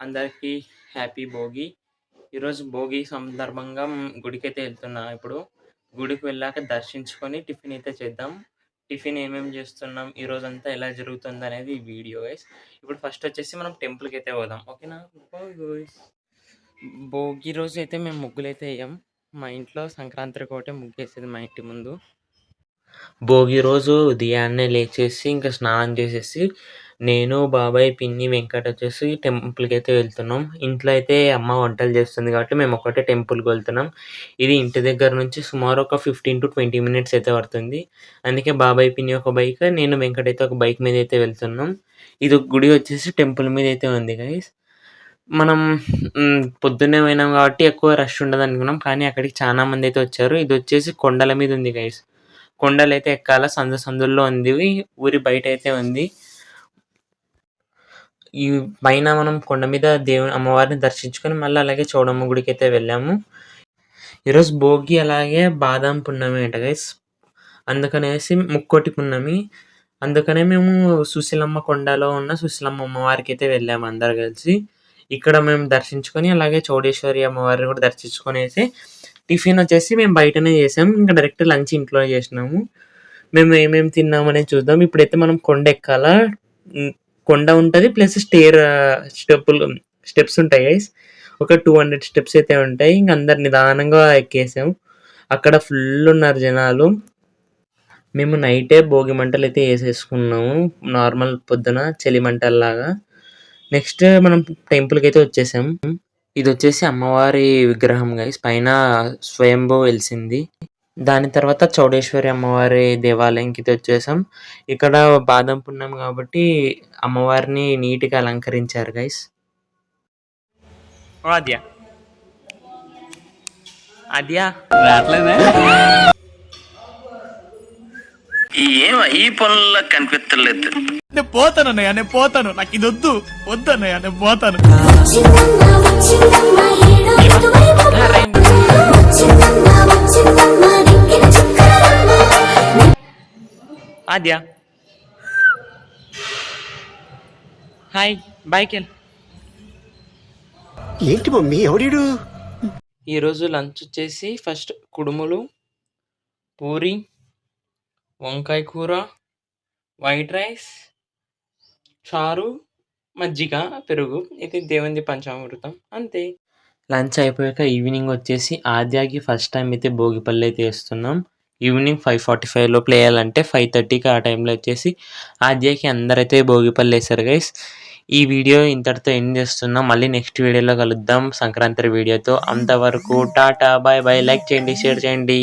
అందరికీ హ్యాపీ భోగి. ఈరోజు భోగి సందర్భంగా గుడికైతే ఎళ్తున్నా ఇప్పుడు. గుడికి వెళ్ళాక దర్శించుకొని టిఫిన్ అయితే చేద్దాం. టిఫిన్ ఏమేమి చేస్తున్నాం, ఈ రోజంతా ఎలా జరుగుతుందనేది ఈ వీడియో గైస్. ఇప్పుడు ఫస్ట్ వచ్చేసి మనం టెంపుల్కి అయితే పోదాం. ఓకేనా? భోగి రోజు అయితే మేము ముగ్గులు అయితే వేయం మా ఇంట్లో సంక్రాంతికి ఒకటే ముగ్గేసేది మా ఇంటి ముందు. భోగి రోజు ఉదయాన్నే లేచేసి, ఇంకా స్నానం చేసేసి, నేను, బాబాయ్, పిన్ని, వెంకట్ వచ్చేసి టెంపుల్కి అయితే వెళ్తున్నాం. ఇంట్లో అయితే అమ్మ వంటలు చేస్తుంది కాబట్టి మేము ఒకటే టెంపుల్‌కి వెళ్తున్నాం. ఇది ఇంటి దగ్గర నుంచి సుమారు ఒక 15-20 మినిట్స్ అయితే పడుతుంది. అందుకే బాబాయ్, పిన్ని ఒక బైక్, నేను, వెంకట్ అయితే ఒక బైక్ మీద అయితే వెళ్తున్నాం. ఇది గుడి వచ్చేసి టెంపుల్ మీద అయితే ఉంది గైస్. మనం పొద్దున్నే పోయినాం కాబట్టి ఎక్కువ రష్ ఉండదనుకున్నాం. కానీ అక్కడికి చాలా మంది అయితే వచ్చారు. ఇది వచ్చేసి కొండల మీద ఉంది గైస్. కొండలైతే ఎక్కాల సందు సందుల్లో ఉంది. ఊరి బయట అయితే ఉంది. ఈ పైన మనం కొండ మీద దేవుని అమ్మవారిని దర్శించుకొని మళ్ళీ అలాగే చౌడమ్మ గుడికి అయితే వెళ్ళాము. ఈరోజు భోగి అలాగే బాదం పున్నమి అంట గైస్. అందుకనేసి ముక్కోటి పున్నమి. అందుకనే మేము సుశీలమ్మ కొండలో ఉన్న సుశీలమ్మ అమ్మవారికి అయితే వెళ్ళాము అందరు కలిసి. ఇక్కడ మేము దర్శించుకొని అలాగే చౌడేశ్వరి అమ్మవారిని కూడా దర్శించుకునేసి టిఫిన్ వచ్చేసి మేము బయటనే చేసాం. ఇంకా డైరెక్ట్ లంచ్ ఇంట్లోనే చేసినాము. మేము ఏమేమి తిన్నామనేది చూద్దాం. ఇప్పుడైతే మనం కొండ ఎక్కాల. కొండ ఉంటుంది ప్లస్ స్టేర్ స్టెప్పులు స్టెప్స్ ఉంటాయి గైస్. ఒక 200 స్టెప్స్ అయితే ఉంటాయి. ఇంక అందరు నిదానంగా ఎక్కేసాం. అక్కడ ఫుల్ ఉన్నారు జనాలు. మేము నైటే భోగి మంటలు అయితే వేసేసుకున్నాము నార్మల్ పొద్దున చలి మంటల్లాగా. నెక్స్ట్ మనం టెంపుల్‌కైతే వచ్చేసాం. ఇదొచ్చేసి అమ్మవారి విగ్రహం గైస్. పైన స్వయంభూ వెలిసింది. దాని తర్వాత చౌడేశ్వరి అమ్మవారి దేవాలయంకైతే వచ్చేసాం. ఇక్కడ బాదం పున్నమి కాబట్టి అమ్మవారిని నీట్‌గా అలంకరించారు గైస్. ఆద్య. రావట్లేదే? ఏం ఈ పనుల్లో కనిపించలేదు నేను పోతాను అన్నయ్య నేను పోతాను. నాకు ఇది వద్దు. వద్దు అన్నయ్య నేను పోతాను. ఆద్య. హాయ్. బాయ్ కెల్. ఏంటి మమ్మీ ఎవడీడు ఈరోజు లంచ్ వచ్చేసి ఫస్ట్ కుడుములు, పూరి, వంకాయ కూర, వైట్ రైస్, చారు, మజ్జిగ, పెరుగు. ఇది దేవునిది పంచామృతం. అంతే. లంచ్ అయిపోయాక ఈవినింగ్ వచ్చేసి ఆద్యాకి ఫస్ట్ టైం అయితే భోగిపళ్ళు అయితే వేస్తున్నాం. ఈవినింగ్ 5:45 లోపల వేయాలంటే 5:30కి ఆ టైంలో వచ్చేసి ఆద్యకి అందరైతే భోగిపల్లి వేశారు గైస్. ఈ వీడియో ఇంతటితో ఎండ్ చేస్తున్నాం. మళ్ళీ నెక్స్ట్ వీడియోలో కలుద్దాం సంక్రాంతి వీడియోతో. అంతవరకు టాటా బాయ్ బాయ్. లైక్ చేయండి, షేర్ చేయండి.